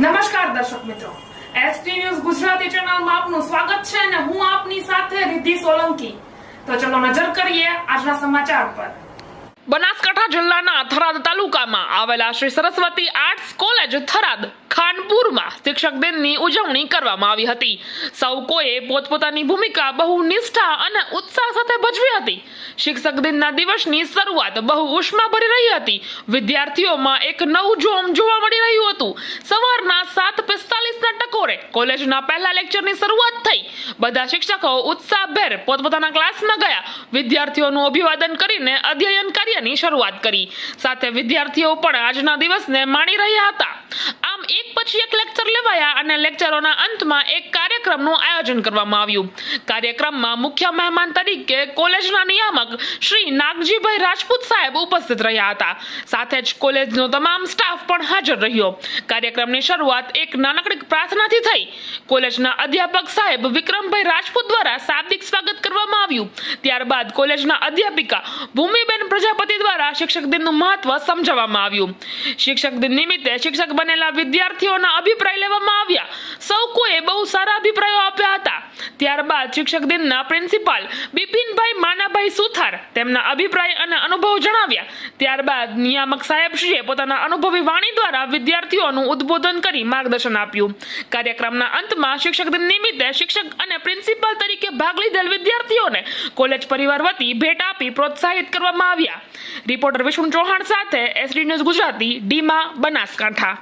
નમસ્કાર દર્શક મિત્રો. એસટી ન્યૂઝ ગુજરાતી ચેનલમાં આપનું સ્વાગત છે અને હું આપની સાથે રિદ્ધિ સોલંકી. તો ચલો નજર કરીએ આજના સમાચાર પર. બનાસકાંઠા જિલ્લાના થરાદ તાલુકામાં આવેલા શ્રી સરસ્વતી આર્ટ્સ કોલેજ થરાદ, ખાનપુરમાં શિક્ષક દિનની ઉજવણી કરવામાં આવી હતી. સૌ કોઈએ પોતપોતાની ભૂમિકા બહુ નિષ્ઠા અને ઉત્સાહ સાથે ભજવી હતી. શિક્ષક દિનના દિવસની શરૂઆત બહુ ઉષ્મા ભરી રહી હતી. વિદ્યાર્થીઓમાં એક નવું જોમ જોવા મળી રહ્યું હતું. ટકોરે કોલેજના પહેલા લેક્ચરની શરૂઆત થઈ. બધા શિક્ષકો ઉત્સાહભેર પોતપોતાના ક્લાસમાં ગયા. વિદ્યાર્થીઓનું અભિવાદન કરીને અધ્યયન કાર્યની શરૂઆત કરી. સાથે વિદ્યાર્થીઓ પણ આજના દિવસને માણી રહ્યા હતા. આમ એક પછી એક લેક્ચર લેવાયા અને લેક્ચરોના અંતમાં એક કાર્યક્રમનું આયોજન કરવામાં આવ્યું. કાર્યક્રમમાં મુખ્ય મહેમાન તરીકે કોલેજના નિયામક શ્રી નાગજીભાઈ રાજપૂત સાહેબ ઉપસ્થિત રહ્યા હતા. સાથે જ કોલેજનો તમામ સ્ટાફ પણ હાજર રહ્યો. કાર્યક્રમની શરૂઆત એક નાનકડી પ્રાર્થનાથી થઈ. કોલેજના અધ્યાપક સાહેબ વિક્રમભાઈ રાજપૂત દ્વારા શાબ્દિક સ્વાગત કરવામાં આવ્યું. ત્યારબાદ કોલેજના અધ્યાપિકા ભૂમિબેન પ્રજાપતિ દ્વારા શિક્ષક દિનનું મહત્વ સમજાવવામાં આવ્યું. શિક્ષક દિન નિમિત્તે શિક્ષક બનેલા વિદ્યાર્થીઓના અભિપ્રાય લેવામાં આવ્યા. સૌ શિક્ષક દિનના પ્રિન્સિપાલ બિપિનભાઈ માનાભાઈ સુથાર તેમના અભિપ્રાય અને અનુભવ જણાવ્યા. ત્યારબાદ નિયામક સાહેબશ્રીએ પોતાના અનુભવી વાણી દ્વારા વિદ્યાર્થીઓનું ઉદ્બોધન કરી માર્ગદર્શન આપ્યું. કાર્યક્રમના અંતમાં શિક્ષક દિન નિમિત્તે શિક્ષક અને પ્રિન્સિપાલ તરીકે ભાગ લીધેલ વિદ્યાર્થીઓને કોલેજ પરિવાર વતી ભેટ આપી પ્રોત્સાહિત કરવામાં આવ્યા. રિપોર્ટર વિષ્ણુ ચૌહાણ સાથે એસડી ન્યૂઝ ગુજરાતી, ડીમા બનાસકાંઠા.